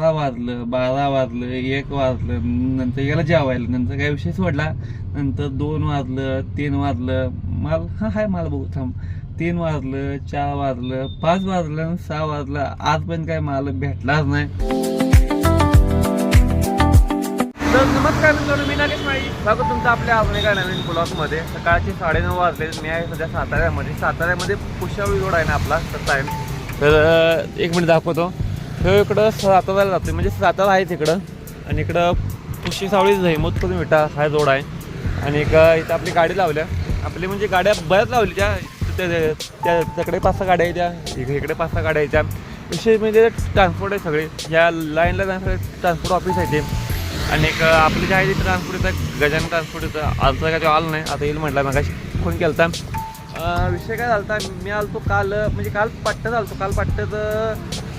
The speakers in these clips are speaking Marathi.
अकरा वाजलं बारा वाजलं एक वाजलं नंतर याला जेवायला. नंतर काय विषय सोडला नंतर दोन वाजलं तीन वाजलं. माल हा हाय माल बघू थांब. तीन वाजलं चार वाजलं पाच वाजलं सहा वाजलं. आज पण काय माल भेटलाच नाही. तर नमस्कार मित्रांनो मी नागेश माई स्वागत तुमचं आपल्या अजून एका नवीन ब्लॉगमध्ये सकाळचे साडेनऊ वाजले. मी आहे सध्या साताऱ्यामध्ये. साताऱ्यामध्ये पुष्यावळी रोड आहे ना आपला तसा आहे तर एक मिनिट दाखवतो. हे इकडं साताऱ्याला जातो म्हणजे सातारा आहे तिकडं. आणि इकडं पुशी सावळी झैमत करून विटा हा जोड आहे. आणि एक इथं आपली गाडी लावल्या. आपली म्हणजे गाड्या बऱ्याच लावली त्या त्या- त्या तिकडे पाच सहा गाड्या यायच्या इकडे इकडे पाच सहा गाड्या यायच्या त्या विशेष म्हणजे ट्रान्सपोर्ट आहे सगळे. या लाईनला जाण्यासाठी ट्रान्सपोर्ट ऑफिस आहे ते. आणि एक आपली जे आहे ते ट्रान्सपोर्ट येतं गजान ट्रान्सपोर्ट येतं आज काय तो आलं नाही. आता येईल म्हटलं मग फोन केला होता विषय काय झाला होता मी आलतो काल म्हणजे काल पट्ट्यात आलतो काल पट्ट्यात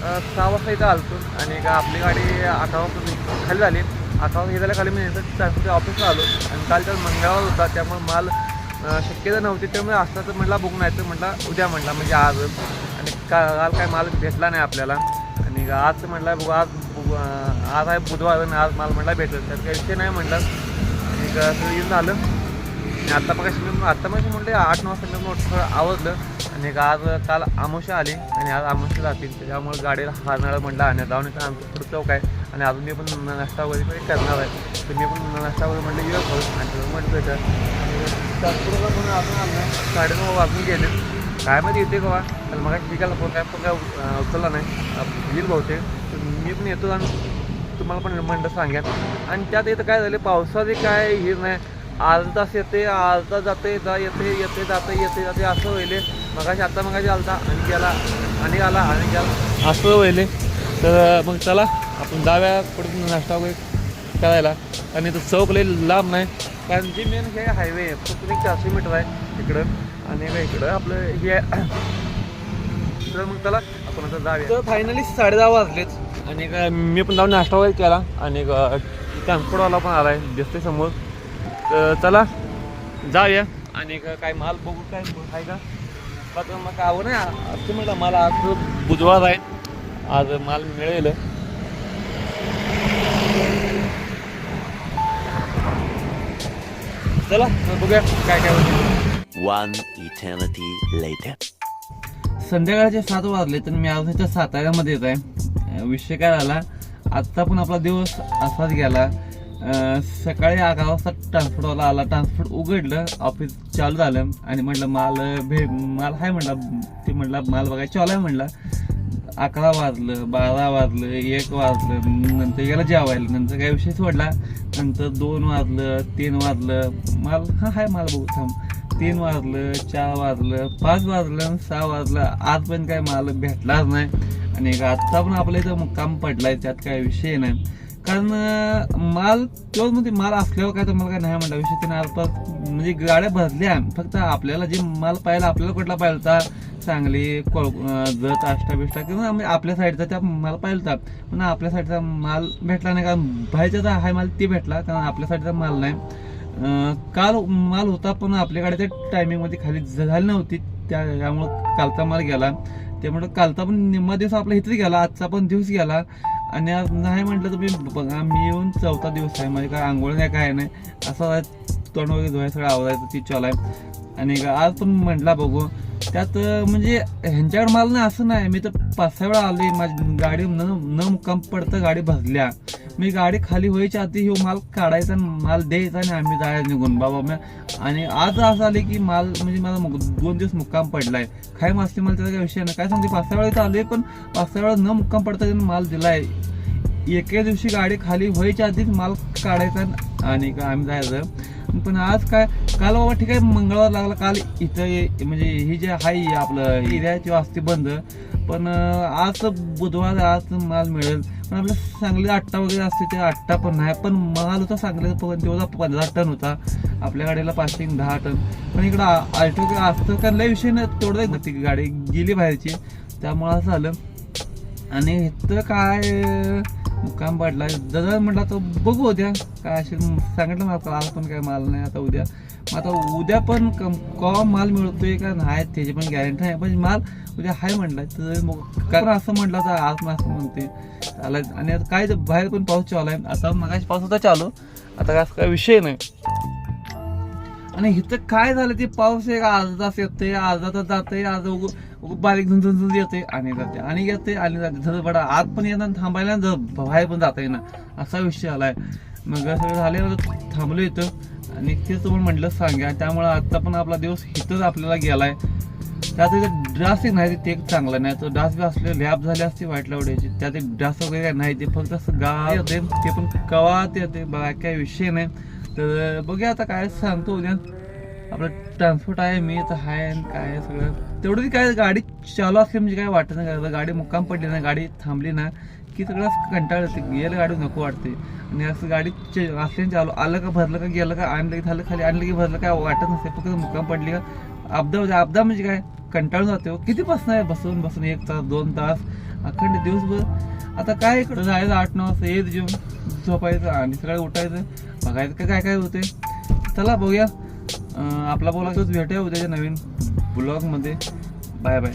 सहा वाजता इथं आलतो आणि का आपली गाडी अठरा वाजता खाली झाली. अठरा वाजता गेल्याला खाली मी इथं ट्रान्सपोर्ट ऑफिसला आलो आणि काल तर मंगळवार होता त्यामुळे माल शक्यता नव्हती त्यामुळे असता तर बुक बघून तर म्हटलं उद्या म्हटला म्हणजे आज. आणि का काल काय माल भेटला नाही आपल्याला. आणि आज म्हटलं बघू आज आज आहे बुधवार आणि आज माल म्हटला भेटेल तर काही विषय नाही म्हटलं. आणि सगळं येऊन झालं. आणि आत्ता मग आत्ता मग म्हटलं आठ नऊ वाजता मी मोठं थोडं आवडलं आणि एक आज काल आमोशा आली आणि आज आमोशा जातील. त्याच्यामुळे गाडीला हारणारं म्हणलं आणि जाऊन इथं आमचं पुढं चौक आहे. आणि अजून मी पण नाश्ता वगैरे पण करणार आहे. तर मी पण नाश्ता वगैरे म्हणलं येऊ आणि म्हटलं तर तात्पुरता पण अजून आलं नाही. साडेनऊ वाजून गेले. काय माहिती येते का तर मग शिकायला फोन काय पण काय उचलला नाही. येईल बहुतेक तर मी पण येतो आणि तुम्हाला पण म्हणलं सांगेन. आणि त्यात इथं काय झालं पावसाचे काय हे नाही. तास येते अर्धा जाते जा येते येते जाते येते जाते असं होईल. मगाशी आता मगाशी आलता आणि गेला आणि आला आणि गेला. असं होईल. तर मग चला आपण जाऊया कुठून नाश्ता वगैरे करायला. आणि तर चौक लई लांब नाही कारण जी मेन हे हायवे आहे फक्त एक चारशे मीटर आहे इकडं आणि काय इकडं आपलं हे तर मग चला आपण आता जाऊया. तर फायनली साडे दहा वाजलेच आणि काय मी पण जाऊन नाश्ता वगैरे केला. आणि ट्रान्सपोर्टवाला पण आला आहे दिसते समोर. तर चला जाऊया. आणि का- काय माल बघू काय आहे का? बघा मग काय नाही असं म्हटलं मला आज बुधवार आहे. आज माल मिळेल. चला बघूया काय काय होतं. One eternity later. संध्याकाळचे सात वाजले तर मी आज इथं साताऱ्यामध्ये येत आहे विषय काय झाला आत्ता पण आपला दिवस असाच गेला. सकाळी अकरा वाजता ट्रान्सपोर्टवाला आला. ट्रान्सपोर्ट उघडलं ऑफिस चालू झालं आणि म्हटलं माल भे माल आहे म्हटलं. ते म्हटलं माल बघायला चालू आहे म्हटलं. अकरा वाजलं बारा वाजलं एक वाजलं नंतर याला जेवायला. नंतर काय विषय सोडला. नंतर दोन वाजलं तीन वाजलं. माल हा हाय माल बघू थांब. तीन वाजलं चार वाजलं पाच वाजलं आणि सहा वाजलं. आज पण काय माल भेटलाच नाही. आणि एक आत्ता पण आपल्या इथं काम पडलाय त्यात काय विषय नाही. कारण माल तेव्हा म्हणजे माल असल्यावर काय तर मला काय नाही म्हणलं विषय त्याने आता म्हणजे गाड्या भरल्या फक्त आपल्याला जे माल पाहिला आपल्याला कुठला पाहिला होता चांगली कोळ जत आष्टा बिष्टा किंवा आपल्या साईडचा त्या माल पाहिला होता पण आपल्या साईडचा माल भेटला नाही कारण बाहेरचा जो हाय माल ते भेटला कारण आपल्या साईडचा माल नाही. काल माल होता पण आपल्या गाडीच्या टायमिंगमध्ये खाली झाली नव्हती. त्या त्यामुळं कालचा माल गेला. त्यामुळं कालचा पण निम्मा दिवस आपला इथेच गेला आजचा पण दिवस गेला. आणि आज नाही म्हटलं तुम्ही बघा मी येऊन चौथा दिवस आहे म्हणजे काय आंघोळ नाही काय नाही. असं तोंड वगैरे धुवाय सगळं आवडायचं ती चालू आहे. आणि का आज पण म्हटला बघू. त्यात म्हणजे ह्यांच्याकडे मला ना असं नाही मी तर पाच सहा वेळा आले माझी गाडी न न मुक्काम पडतं गाडी भरल्या. मी गाडी खाली व्हायच्या आधी हो माल काढायचा आणि माल द्यायचा आणि आम्ही जायला निघून. बाबा मी आणि आज असं आले की माल म्हणजे मला दोन दिवस मुक्काम पडलाय. काय मासते मला त्याचा काही विषय नाही. काय सांगते पाच सहा वेळा आले पण पाच सहा वेळा न मुक्काम पडता त्यांनी माल दिलाय. एके दिवशी गाडी खाली व्हायच्या आधीच माल काढायचा आणि का आम्ही जायचं. पण आज काय काल बाबा ठीक आहे मंगळवार लागला. काल इथं म्हणजे ही जे आहे आपलं एरियाची असते बंद. पण आज बुधवार आज माल मिळेल. पण आपल्या सांगली आट्टा वगैरे असते ते आट्टा पण नाही. पण माल होता सांगलीचा पण तेवढा पंधरा टन होता. आपल्या गाडीला पासिंग दहा टन. पण इकडं आल्टो असतं कारण लय विषय नाही तेवढं ती गाडी. गेली बाहेरची. त्यामुळं असं झालं. आणि इथं काय मुक्काम पडला. दादा म्हटलं तर बघू उद्या काय असेल. सांगितलं मला आज पण काय माल नाही आता उद्या. मग आता उद्या पण कम- केव्हा माल मिळतोय का नाही त्याची पण गॅरंटी आहे. पण माल उद्या हाय म्हटलं तर मग काय असं म्हटलं तर आज पण असं म्हणते. आला आणि आता काय बाहेर पण पाऊस चालू आहे. आता मगाशी पाऊस होता चालू. आता काय विषय नाही. आणि इथं काय झालं ते पाऊस एक अर्धा तास येते अर्धा तास जाते आज उग बारीक झुंझ झुंझ येते आणि जाते आणि येते आणि जाते झड बडा. आत पण येणार थांबायला जर बाहेर पण जाता येणार असा विषय आलाय. मग सगळं झाले थांबलो इथं. आणि तेच पण म्हटलं सांगा. त्यामुळे आजचा पण आपला दिवस इथंच आपल्याला गेलाय. त्यात ड्रास एक नाही ते एक चांगला नाही. तर डास बी असले लॅब झाले असते वाईट लावड्याची त्यात एक डास वगैरे काय नाही ते फक्त असं गाव येते ते पण कवात येते बघा काय विषय नाही. तर बघूया आता काय सांगतो उद्या. आपलं ट्रान्सपोर्ट आहे मी तर आहे आणि काय सगळं. तेवढं काय गाडी चालू असली म्हणजे काय वाटत नाही गाडी मुक्काम पडली ना गाडी थांबली ना की सगळं असं कंटाळ येते गेलं गाडी नको वाटते आणि असं गाडी चे- असली चालू आलं का भरलं का गेलं का आणलं की झालं खाली आणलं की भरलं काय वाटत नसते फक्त मुक्काम पडली का अपदा अपदा म्हणजे काय? कंटाळून जाते. हो. किती बसणार बसून बसून एक तास दोन तास अखंड दिवसभर. आता काय इकडं जायचं आठ नऊ वाजता येत जेवून झोपायचं आणि सगळं उठायचं. बघायचं का काय काय होते चला बघूया. आपला बोला तोच भेटूया उद्याच्या नवीन ब्लॉगमध्ये बाय बाय